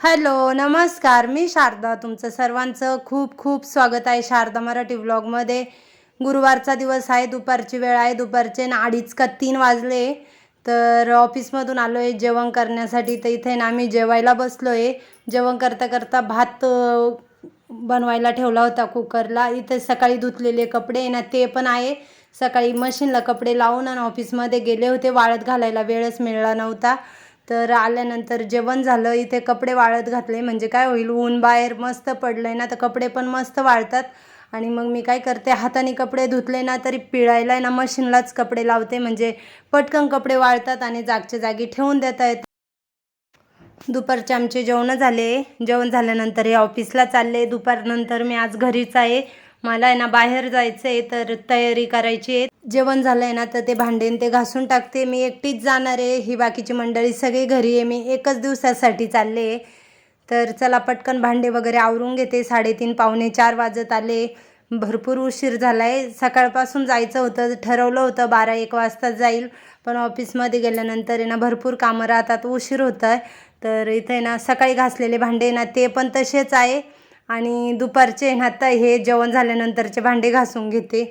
Hello नमस्कार. मी शारदा. तुमचं सर्वांचं खूप खूप स्वागत आहे शारदा मराठी व्लॉगमध्ये गुरुवारचा दिवस आहे दुपारची वेळ आहे दुपारचे ना अडीच का तीन वाजले. तर ऑफिसमधून आलो आहे जेवण करण्यासाठी. तर इथे ना आम्ही जेवायला बसलो आहे जेवण करता करता भात बनवायला ठेवला होता कुकरला. इथे सकाळी धुतलेले कपडे आहे ना ते पण आहे. सकाळी मशीनला कपडे लावून आणि ऑफिसमध्ये गेले होते. वाळत घालायला वेळच मिळाला नव्हता. तर आल्यानंतर जेवण झालं. इथे कपडे वाळत घातले. म्हणजे काय होईल? ऊन बाहेर मस्त पडलं आहे ना तर कपडे पण मस्त वाळतात. आणि मग मी काय करते हाताने कपडे धुतले ना तरी पिळायला आहे ना मशीनलाच कपडे लावते. म्हणजे पटकन कपडे वाळतात आणि जागच्या जागी ठेवून देता येत. दुपारचे आमचे जेवणं झाले. जेवण झाल्यानंतर हे ऑफिसला चालले. दुपारनंतर मी आज घरीच आहे. मला आहे ना बाहेर जायचं आहे तर तयारी करायची आहे. जेवण झालं आहे ना तर ते भांडे ते घासून टाकते. मी एकटीच जाणार आहे. ही बाकीची मंडळी सगळी घरी आहे. मी एकच दिवसासाठी चालले तर चला पटकन भांडे वगैरे आवरून घेते. साडेतीन पावणे चार वाजत आले. भरपूर उशीर झाला आहे सकाळपासून जायचं होतं ठरवलं होतं बारा एक वाजता जाईल. पण ऑफिसमध्ये गेल्यानंतर आहे ना भरपूर कामं राहतात उशीर होत आहे तर इथे ना सकाळी घासलेले भांडे ना ते पण तसेच आहे. आणि दुपारचे ना आता हे जेवण झाल्यानंतरचे भांडे घासून घेते.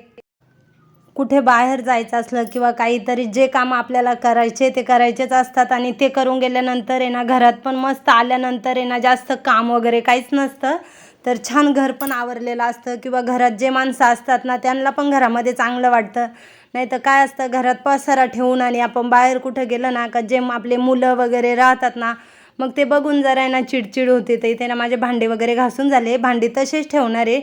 कुठे बाहेर जायचं असलं किंवा काहीतरी जे काम आपल्याला करायचे ते करायचेच असतात आणि ते करून गेल्यानंतर आहे ना घरात पण मस्त आल्यानंतर आहे ना जास्त काम वगैरे काहीच नसतं. तर छान घर पण आवरलेलं असतं किंवा घरात जे माणसं असतात ना त्यांना पण घरामध्ये चांगलं वाटतं. नाही तर काय असतं घरात पसारा ठेवून आणि आपण बाहेर कुठं गेलं ना का जे आपले मुलं वगैरे राहतात ना मग ते बघून जरा आहे ना चिडचिड होते. तर इथे ना माझे भांडे वगैरे घासून झाले. भांडी तसेच ठेवणार आहे.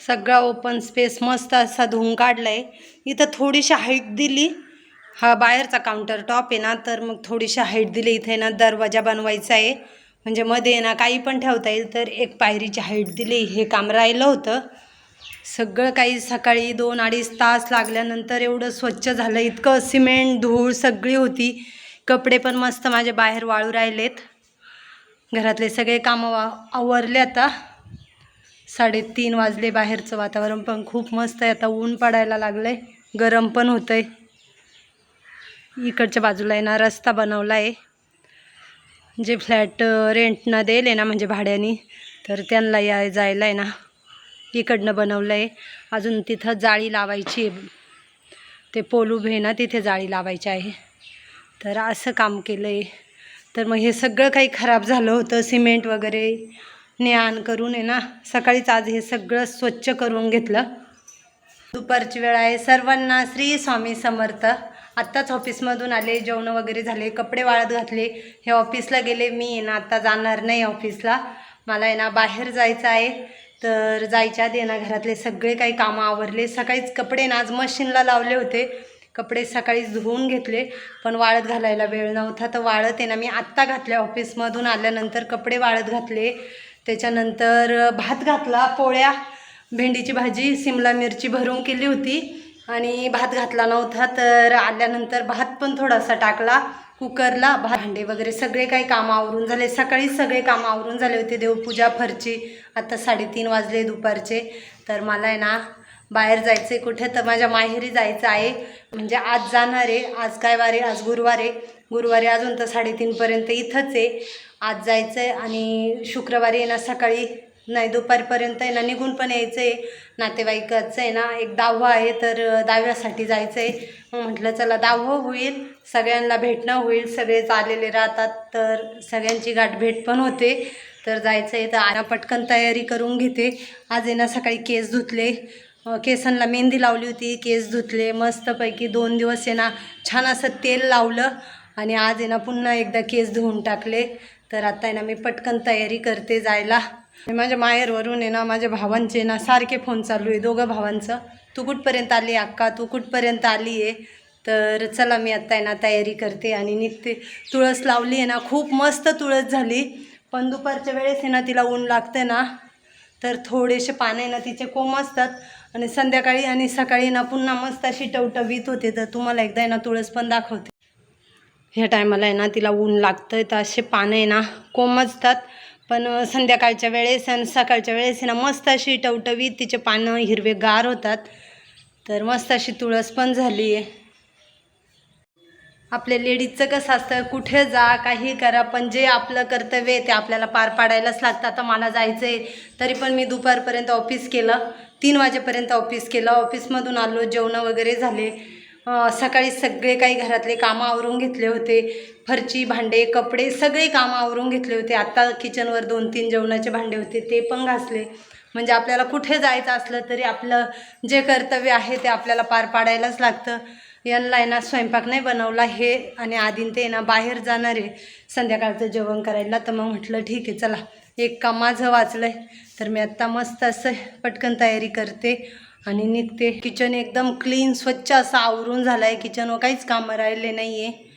सगळा ओपन स्पेस मस्त असा धुवून काढला आहे इथं थोडीशी हाईट दिली. हा बाहेरचा काउंटर टॉप आहे ना तर मग थोडीशी हाईट दिली. इथे ना दरवाजा बनवायचा आहे. म्हणजे मध्ये ना काही पण ठेवता येईल तर एक पायरीची हाईट दिली हे काम राहिलं होतं. सगळं काही सकाळी दोन अडीच तास लागल्यानंतर एवढं स्वच्छ झालं. इतकं सिमेंट धूळ सगळी होती. कपडे पण मस्त माझे बाहेर वाळू राहिलेत. घरातले सगळे कामं वा आवरले आता. साडेतीन वाजले बाहेरचं वातावरण पण खूप मस्त आहे. आता ऊन पडायला लागलं आहे गरम पण होतं आहे इकडच्या बाजूला आहे ना रस्ता बनवला आहे जे फ्लॅट रेंटनं देईल आहे ना म्हणजे भाड्याने तर त्यांना या जायला आहे ना. इकडनं बनवलं आहे अजून तिथं जाळी लावायची आहे. ते पोल उभे आहे ना तिथे जाळी लावायची आहे. तर असं काम केलं आहे तर मग हे सगळं काही खराब झालं होतं. सिमेंट वगैरे ने आण करून आहे ना सकाळीच आज हे सगळं स्वच्छ करून घेतलं. दुपारची वेळ आहे. सर्वांना श्री स्वामी समर्थ. आत्ताच ऑफिसमधून आले जेवण वगैरे झाले कपडे वाळत घातले. हे ऑफिसला गेले मी आहे ना आत्ता जाणार नाही ऑफिसला. मला आहे ना बाहेर जायचं आहे. तर जायच्या आधी ना घरातले सगळे काही कामं आवरले. सकाळीच कपडे ना आज मशीनला लावले होते. कपडे सकाळीच धुवून घेतले. पण वाळत घालायला वेळ नव्हता. तर वाळत आहे ना मी आत्ता घातले. ऑफिसमधून आल्यानंतर कपडे वाळत घातले. त्याच्यानंतर भात घातला पोळ्या भेंडीची भाजी सिमला मिरची भरून केली होती. आणि भात घातला नव्हता तर आल्यानंतर भात पण थोडासा टाकला कुकरला भांडे वगैरे सगळे काही कामं आवरून झाले. सकाळीच सगळे कामं आवरून झाले होते देवपूजा फरची. आता साडेतीन वाजले दुपारचे. तर मला आहे ना बाहेर जायचं आहे कुठे? तर माझ्या माहेरी जायचं आहे. म्हणजे आज जाणार आहे. आज काय वारे आज गुरुवार आहे. गुरुवारी अजून तर साडेतीनपर्यंत इथंच आहे. आज जायचं आहे आणि शुक्रवारी आहे ना सकाळी नाही दुपारपर्यंत आहे ना निघून पण यायचं आहे नातेवाईकाचं आहे ना एक दहावा आहे तर दहाव्यासाठी जायचं आहे मग म्हटलं चला दहावं होईल. सगळ्यांना भेटणं होईल. सगळेच आलेले राहतात तर सगळ्यांची गाठ भेट पण होते. तर जायचं आहे तर आता पटकन तयारी करून घेते. आज आहे ना सकाळी केस धुतले. केसांना मेहंदी लावली होती केस धुतले. मस्तपैकी दोन दिवस आहे ना छान असं तेल लावलं. आणि आज आहे ना पुन्हा एकदा केस धुवून टाकले. तर आता आहे ना मी पटकन तयारी करते जायला. माझ्या माहेरवरून आहे ना माझ्या भावांचे ना सारखे फोन चालू आहे दोघं भावांचं तू कुठपर्यंत आली अक्का तू कुठपर्यंत आली आहे तर चला मी आत्ता आहे ना तयारी करते आणि निघते तुळस लावली आहे ना खूप मस्त तुळस झाली पण दुपारच्या वेळेस आहे ना तिला ऊन लागते ना तर थोडेसे पाने ना तिचे कोम असतात आणि संध्याकाळी आणि सकाळी ना पुन्हा मस्त अशी टवटवीत होते तर तुम्हाला एकदा आहे ना तुळस पण दाखवते ह्या टायमाला आहे ना तिला ऊन लागतं तर असे पानं आहे ना कोमजतात पण संध्याकाळच्या वेळेस आणि सकाळच्या वेळेस ना मस्त अशी टवटवीत तिचे पानं हिरवेगार होतात. तर मस्त अशी तुळस पण झाली. आहे आपल्या लेडीजचं कसं असतं कुठे जा काही करा पण जे आपलं कर्तव्य आहे ते आपल्याला पार पाडायलाच लागतं. आता मला जायचं आहे तरी पण मी दुपारपर्यंत ऑफिस केलं. तीन वाजेपर्यंत ऑफिस केलं. ऑफिसमधून आलो जेवणं वगैरे झाले. सकाळी सगळे काही घरातले कामं आवरून घेतले होते. फरची भांडे कपडे सगळे कामं आवरून घेतले होते. आत्ता किचनवर दोन तीन जेवणाचे भांडे होते ते पण घासले. म्हणजे आपल्याला कुठे जायचं असलं तरी आपलं जे कर्तव्य आहे ते आपल्याला पार पाडायलाच लागतं. यांना आहे ना स्वयंपाक नाही बनवला हे आणि आधीन ते ना बाहेर जाणार आहे. संध्याकाळचं जेवण करायला. तर मग म्हटलं ठीक आहे चला. एक काम माझं वाचलं आहे तर मी आत्ता मस्त असं पटकन तयारी करते. आणि निघते. किचन एकदम क्लीन स्वच्छ असं आवरून झालं आहे किचनवर काहीच कामं राहिले नाही आहे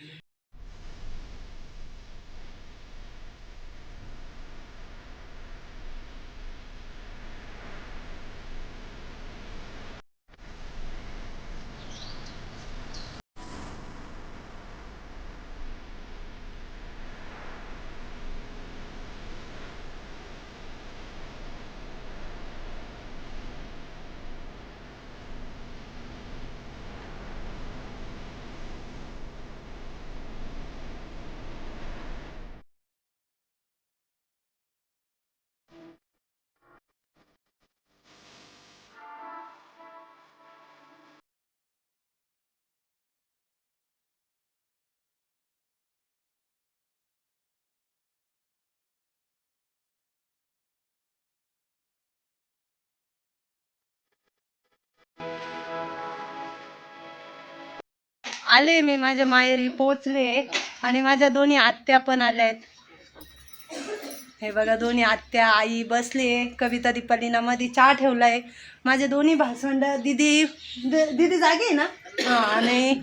आले मी माझ्या माहेरी पोचले आणि माझ्या दोन्ही आत्या पण आल्या आहेत हे बघा दोन्ही आत्या आई बसले. कविता दीपालीना मध्ये चहा ठेवलाय. माझे दोन्ही भासंड दिदी दिदी जागे आहे ना? हां आणि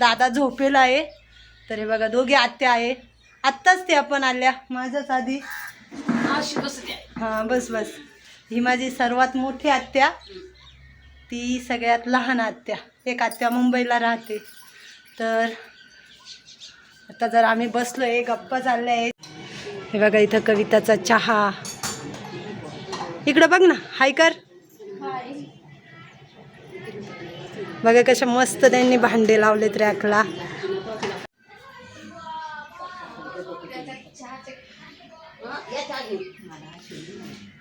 दादा झोपेला आहे. तर हे बघा दोघी आत्या आहे आत्ताच त्या पण आल्या माझ्याच आधी. हां बस बस. ही माझी सर्वात मोठी आत्या. ती सगळ्यात लहान आत्या. एक आत्या मुंबईला राहते. तर आता जर आम्ही बसलो आहे गप्पा चालल्या आहेत हे बघा इथं कविताचा चहा. इकडं बघ ना हाय कर. बघा कशा मस्त त्यांनी भांडे लावलेत रॅकला.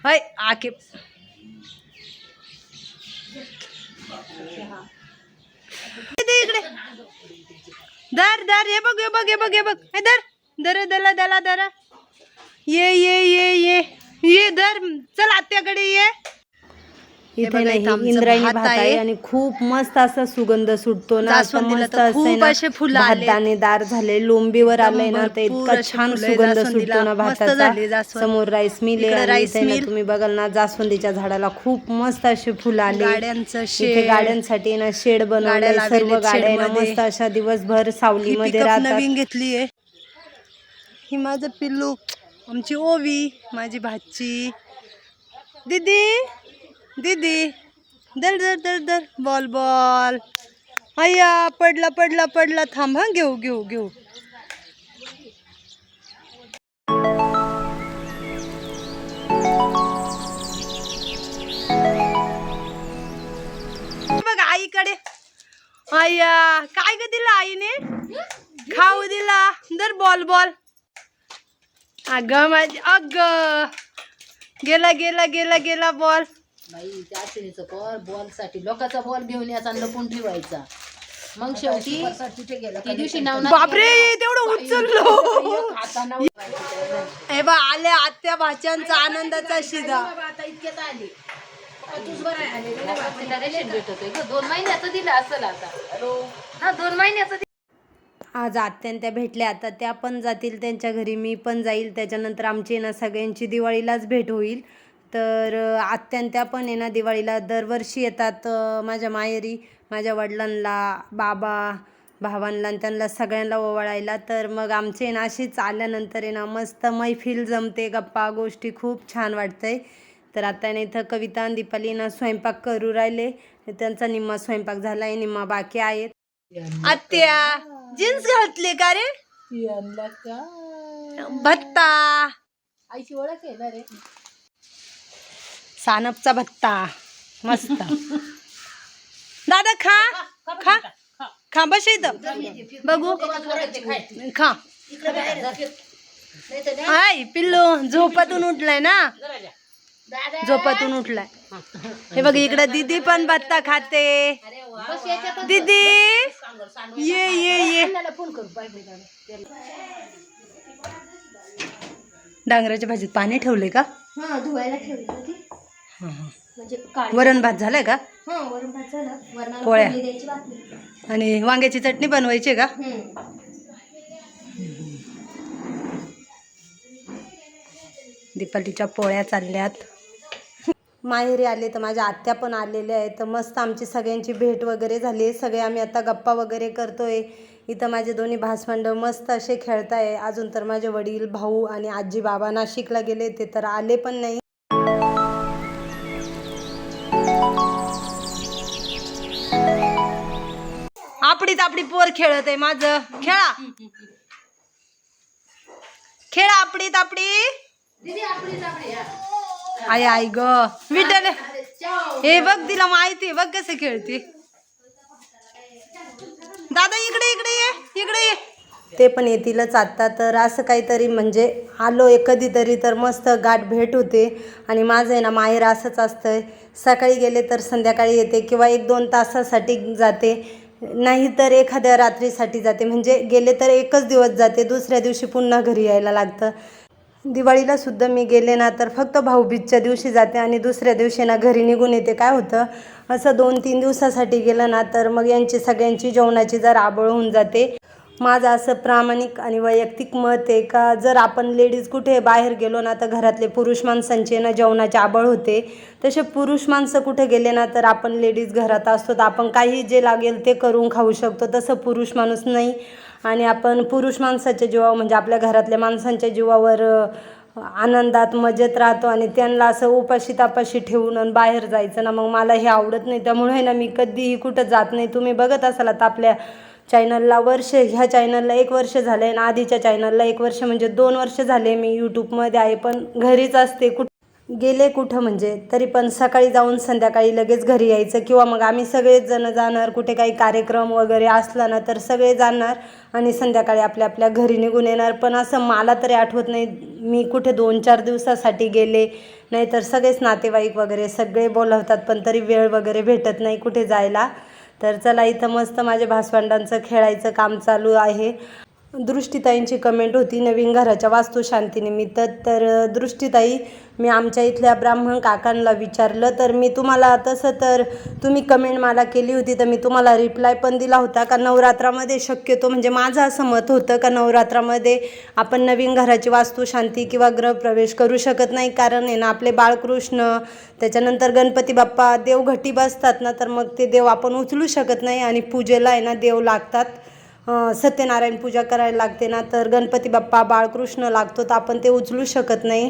होय आके. इकडे. दर दर हे बघ हे बघ हे बघ हे बघ. हे दर दर दला दला दरा. ये ये ये ये. ये दर. चल आत्याकडे ये. इथे नाही इंद्रायणी भात आहे. आणि खूप मस्त असा सुगंध सुटतो ना मस्त खूप असे फुलं दाणेदार झाले लोंबीवर आलंय ना तर इतका छान सुगंध. सुटतो ना भाताचा. समोर राईस मिल आहे. तुम्ही बघाल ना जास्वंदीच्या झाडाला खूप मस्त असे फुलं आले गाड्यांसाठी ना शेड बनवलंय गाड्या सर्व गाड्या ना. मस्त अशा दिवसभर सावलीमध्ये पिकअप राहतात नवीन घेतली आहे ही माझं पिल्लू आमची ओवी माझी भाची दीदी दीदी दर दर दर दर बॉल बॉल. अय्या पडला पडला पडला. थांब हा घेऊ घेऊ घेऊ. बघ आईकडे. अय्या काय ग दिला आईने? खाऊ दिला. दर बॉल बॉल. अग माझी अग. गेला गेला गेला गेला बॉल. बाई त्या अडचणीचं बॉल बॉलसाठी लोकांचा बॉल घेऊन याचा आणि लपून ठेवायचा. मग शेवटी त्या दिवशी नवनाथ बापरे तेवढं उचललो. हाताना हे बा आल्या आत्या भाच्यांचा आनंदाचा शिदा. आता इतक्यात आले. तूच बरं आहे. आले का नाही? तिला रेशन भेटतोय ग. दोन महिन्याचं दिलं असेल आता. हा दोन महिन्याचं आज आत्यान त्या भेटल्या. आता त्या पण जातील त्यांच्या घरी. मी पण जाईल. त्याच्यानंतर आमची ना सगळ्यांची दिवाळीलाच भेट होईल. तर अं, आत्यान त्या पण आहे ना दिवाळीला. दरवर्षी येतात माझ्या माहेरी माझ्या वडिलांना बाबा भावांना आणि त्यांना सगळ्यांना ओवाळायला. तर मग आमचे ना अशीच आल्यानंतर आहे ना मस्त मैफिल जमते गप्पा गोष्टी खूप छान वाटतंय. तर आता ना इथं कविता आणि दीपाली ना स्वयंपाक करू राहिले. त्यांचा निम्मा स्वयंपाक झाला आहे निम्मा बाकी आहेत. आत्या जीन्स घातली का रे? भत्ता. आईची ओळख आहे ना रे? सानपचा भत्ता. मस्त. दादा खा. खा. खा बस इथं. बघू. खा. हाय पिल्लू झोपातून उठलाय ना? झोपातून उठलाय. हे बघ इकडे दीदी पण भत्ता खाते. दीदी ये ये ये. डांगराच्या भाजीत पाणी ठेवले का? धुवायला ठेवले म्हणजे वरण भात झालाय का? वरण भात झालं. वरणाला पोळ्या. आणि वांग्याची चटणी बनवायची का. दीपालीच्या पोळ्या चालल्यात. माहेरी आले तर माझ्या आत्या पण आलेल्या आहेत. तर मस्त आमची सगळ्यांची भेट वगैरे झाली. सगळे आम्ही आता गप्पा वगैरे करतोय. इथं माझे दोन्ही भासमंड मस्त असे खेळताय. अजून तर माझे वडील भाऊ आणि आजी बाबा नाशिकला गेले ते तर आले पण नाही. आपडीत आपडी पोर खेळत आहे माझं. खेळा. खेळा आपडीत आपडी आई आई ग. विठ्ठल. हे बघ तिला माहिती आहे, बघ कसं खेळते. दादा इकडे इकडे ये. इकडे ये. ते पण येतीलच आता. तर असं काहीतरी म्हणजे आलो आहे कधीतरी तर मस्त गाठ भेट होते. आणि माझं आहे ना माहेर असंच असतं सकाळी गेले तर संध्याकाळी येते किंवा एक दोन तासासाठी जाते. नाही तर एखाद्या रात्रीसाठी जाते. म्हणजे गेले तर एकच दिवस जाते. दुसऱ्या दिवशी पुन्हा घरी यायला लागतं. दिवाळीला सुद्धा मी गेले ना तर फक्त भाऊबीजच्या दिवशी जाते आणि दुसऱ्या दिवशी ना घरी निघून येते. काय होतं? असं दोन तीन दिवसासाठी गेलं ना तर मग यांची सगळ्यांची जेवणाची जर आबळ होऊन जाते. माझं असं प्रामाणिक आणि वैयक्तिक मत आहे का? जर आपण लेडीज कुठे बाहेर गेलो ना तर घरातले पुरुष माणसांचे ना जेवणाची आबळ होते. तसे पुरुष माणसं कुठे गेले ना तर आपण लेडीज घरात असतो. तर आपण काही जे लागेल ते करून खाऊ शकतो. तसं पुरुष माणूस नाही. आणि आपण पुरुष माणसाच्या जीवावर म्हणजे आपल्या घरातल्या माणसांच्या जीवावर आनंदात मजेत राहतो आणि त्यांना असं उपाशी तापाशी ठेवून आणि बाहेर जायचं ना मग मला हे आवडत नाही. त्यामुळे ना मी कधीही कुठं जात नाही. तुम्ही बघत असाल तर आपल्या चॅनलला वर्ष ह्या चॅनलला एक वर्ष झालं आहे आणि आधीच्या चॅनलला एक वर्ष म्हणजे दोन वर्ष झाले मी यूट्यूबमध्ये आहे. पण घरीच असते. कुठ गेले कुठं म्हणजे? तरी पण सकाळी जाऊन संध्याकाळी लगेच घरी यायचं किंवा मग आम्ही सगळेच जण जाणार कुठे काही कार्यक्रम वगैरे असला ना तर सगळे जाणार आणि संध्याकाळी आपल्या आपल्या घरी निघून येणार. पण असं मला तरी आठवत नाही. मी कुठे दोन चार दिवसासाठी गेले नाहीतर सगळेच नातेवाईक वगैरे सगळे बोलवतात पण तरी वेळ वगैरे भेटत नाही कुठे जायला. तर चला इथं मस्त माझ्या भासवंडांचं खेळायचं काम चालू आहे. दृष्टीताईंची कमेंट होती नवीन घराच्या वास्तुशांतीनिमित्त तर दृष्टीताई मी आमच्या इथल्या ब्राह्मण काकांना विचारलं तर मी तुम्हाला तसं तर तुम्ही कमेंट मला केली होती तर मी तुम्हाला रिप्लाय पण दिला होता का? नवरात्रामध्ये शक्यतो म्हणजे माझं असं मत होतं का नवरात्रामध्ये आपण नवीन घराची वास्तुशांती किंवा ग्रहप्रवेश करू शकत नाही? कारण आहे ना आपले बाळकृष्ण त्याच्यानंतर गणपती बाप्पा देवघटी बसतात ना तर मग ते देव आपण उचलू शकत नाही आणि पूजेला आहे ना देव लागतात. सत्यनारायण पूजा करायला लागते ना तर गणपती बाप्पा बाळकृष्ण लागतो तर आपण ते उचलू शकत नाही.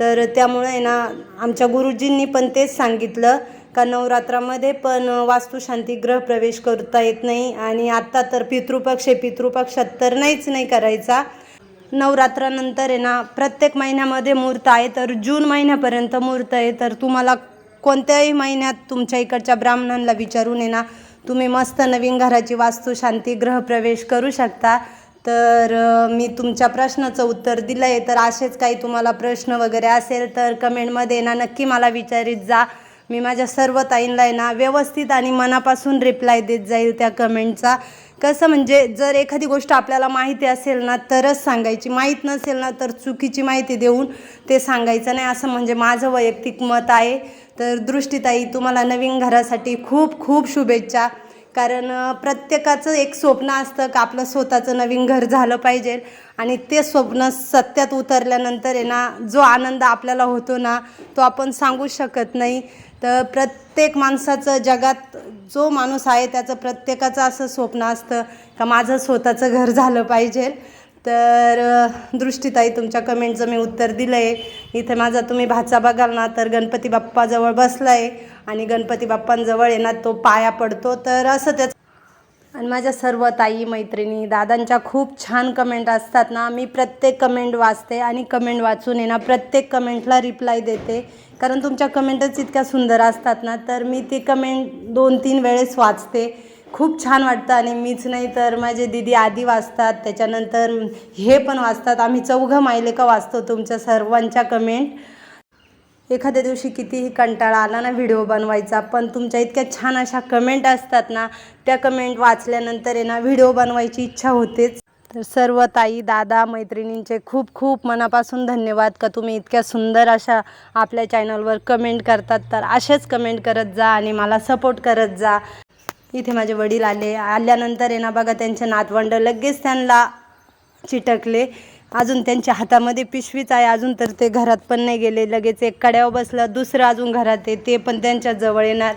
तर त्यामुळे आहे ना आमच्या गुरुजींनी पण तेच सांगितलं का नवरात्रामध्ये पण वास्तुशांती प्रवेश करता येत नाही आणि आत्ता तर पितृपक्ष आहे, पितृपक्षात तर नाहीच नाही करायचा. नवरात्रानंतर आहे ना प्रत्येक महिन्यामध्ये मुहूर्त आहे तर जून महिन्यापर्यंत मुहूर्त आहे. तर तुम्हाला कोणत्याही महिन्यात तुमच्या इकडच्या ब्राह्मणांना विचारून आहे ना तुम्ही मस्त नवीन घराची वास्तुशांती गृहप्रवेश करू शकता. तर मी तुमच्या प्रश्नाचं उत्तर दिलं आहे तर असेच काही तुम्हाला प्रश्न वगैरे असेल तर कमेंटमध्ये ना नक्की मला विचारित जा. मी माझ्या सर्व ताईंना आहे ना व्यवस्थित आणि मनापासून रिप्लाय देत जाईल त्या कमेंटचा कसं म्हणजे जर एखादी गोष्ट आपल्याला माहिती असेल ना तरच सांगायची. माहीत नसेल ना तर चुकीची माहिती देऊन ते सांगायचं नाही. असं म्हणजे माझं वैयक्तिक मत आहे. तर दृष्टीताई तुम्हाला नवीन घरासाठी खूप खूप शुभेच्छा. कारण प्रत्येकाचं एक स्वप्न असतं का आपलं स्वतःचं नवीन घर झालं पाहिजे. आणि ते स्वप्न सत्यात उतरल्यानंतर आहे ना जो आनंद आपल्याला होतो ना तो आपण सांगू शकत नाही. तर प्रत्येक माणसाचं जगात जो माणूस आहे त्याचं प्रत्येकाचं असं स्वप्न असतं का माझं स्वतःचं घर झालं पाहिजे. तर दृष्टीताई तुमच्या कमेंटचं मी उत्तर दिलं आहे इथे माझा तुम्ही भाचा बघाल ना तर गणपती बाप्पाजवळ बसला आहे आणि गणपती बाप्पांजवळ येणार तो पाया पडतो. तर असं त्याचं आणि माझ्या सर्व ताई मैत्रिणी दादांच्या खूप छान कमेंट असतात ना मी प्रत्येक कमेंट वाचते आणि कमेंट वाचून येणार प्रत्येक कमेंटला रिप्लाय देते. कारण तुमच्या कमेंटच इतक्या सुंदर असतात ना तर मी ते कमेंट दोन तीन वेळेस वाचते. खूप छान वाटतं आणि मीच नाही तर माझे दिदी आधी वाचतात त्याच्यानंतर हे पण वाचतात. आम्ही चौघं मायलेका वाचतो तुमच्या सर्वांच्या कमेंट एखाद्या दिवशी कितीही कंटाळा आला ना व्हिडिओ बनवायचा पण तुमच्या इतक्या छान अशा कमेंट असतात ना त्या कमेंट वाचल्यानंतर आहे ना व्हिडिओ बनवायची इच्छा होतेच. तर सर्व ताई दादा मैत्रिणींचे खूप खूप मनापासून धन्यवाद का तुम्ही इतक्या सुंदर अशा आपल्या चॅनलवर कमेंट करतात. तर असेच कमेंट करत जा आणि मला सपोर्ट करत जा. इथे माझे वडील आले. आल्यानंतर आहे ना बघा त्यांचे नातवंड लगेच त्यांना चिटकले. अजून त्यांच्या हातामध्ये पिशवीच आहे. अजून तर ते घरात पण नाही गेले. लगेच एक कड्यावर बसलं दुसरं अजून घरात आहे. ते पण त्यांच्या जवळ येणार.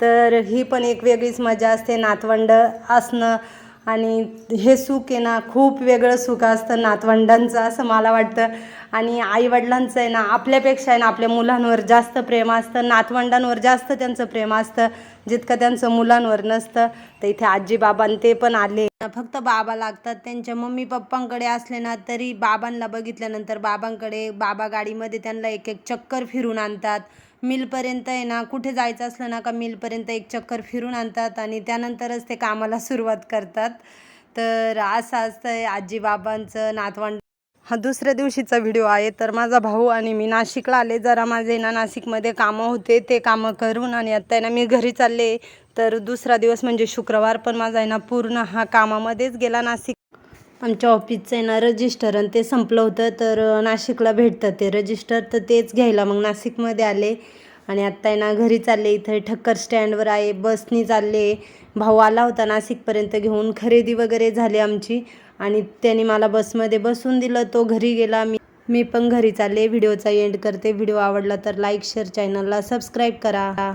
तर ही पण एक वेगळीच मजा असते. नातवंड असणं आणि हे सुख आहे ना खूप वेगळं सुख असतं नातवंडांचं असं मला वाटतं. आणि आईवडिलांचं आहे ना आपल्यापेक्षा आहे ना आपल्या मुलांवर जास्त प्रेम असतं नातवंडांवर जास्त त्यांचं प्रेम असतं जितकं त्यांचं मुलांवर नसतं. तर इथे आजी बाबां ते पण आले. फक्त बाबा लागतात त्यांच्या मम्मी पप्पांकडे असले ना तरी बाबांना बघितल्यानंतर बाबांकडे बाबा गाडीमध्ये त्यांना एक एक चक्कर फिरून आणतात. मिलपर्यंत आहे ना कुठे जायचं असलं ना का मिलपर्यंत एक चक्कर फिरून आणतात आणि त्यानंतरच ते कामाला सुरुवात करतात. तर असं असतं आजी बाबांचं नातवंड. हा दुसऱ्या दिवशीचा व्हिडिओ आहे तर माझा भाऊ आणि मी नाशिकला आले. जरा माझे ना नाशिकमध्ये कामं होते ते कामं करून आणि आत्ता आहे ना मी घरी चालले. तर दुसरा दिवस म्हणजे शुक्रवार पण माझा आहे ना पूर्ण हा कामामध्येच गेला नाशिक. आमच्या ऑफिसचं आहे ना रजिस्टर आणि ते संपलं होतं तर नाशिकला भेटतं ते रजिस्टर तर तेच घ्यायला मग नाशिकमध्ये आले आणि आत्ता आहे ना घरी चालले इथे. ठक्कर स्टँडवर आहे बसनी चालले. भाऊ आला होता नाशिकपर्यंत घेऊन. खरेदी वगैरे झाली आमची आणि त्याने मला बसमध्ये बसून दिलं. तो घरी गेला. मी मी पण घरी चालले. व्हिडिओचा एंड करते. व्हिडिओ आवडला तर लाईक शेअर चॅनलला सबस्क्राईब करा.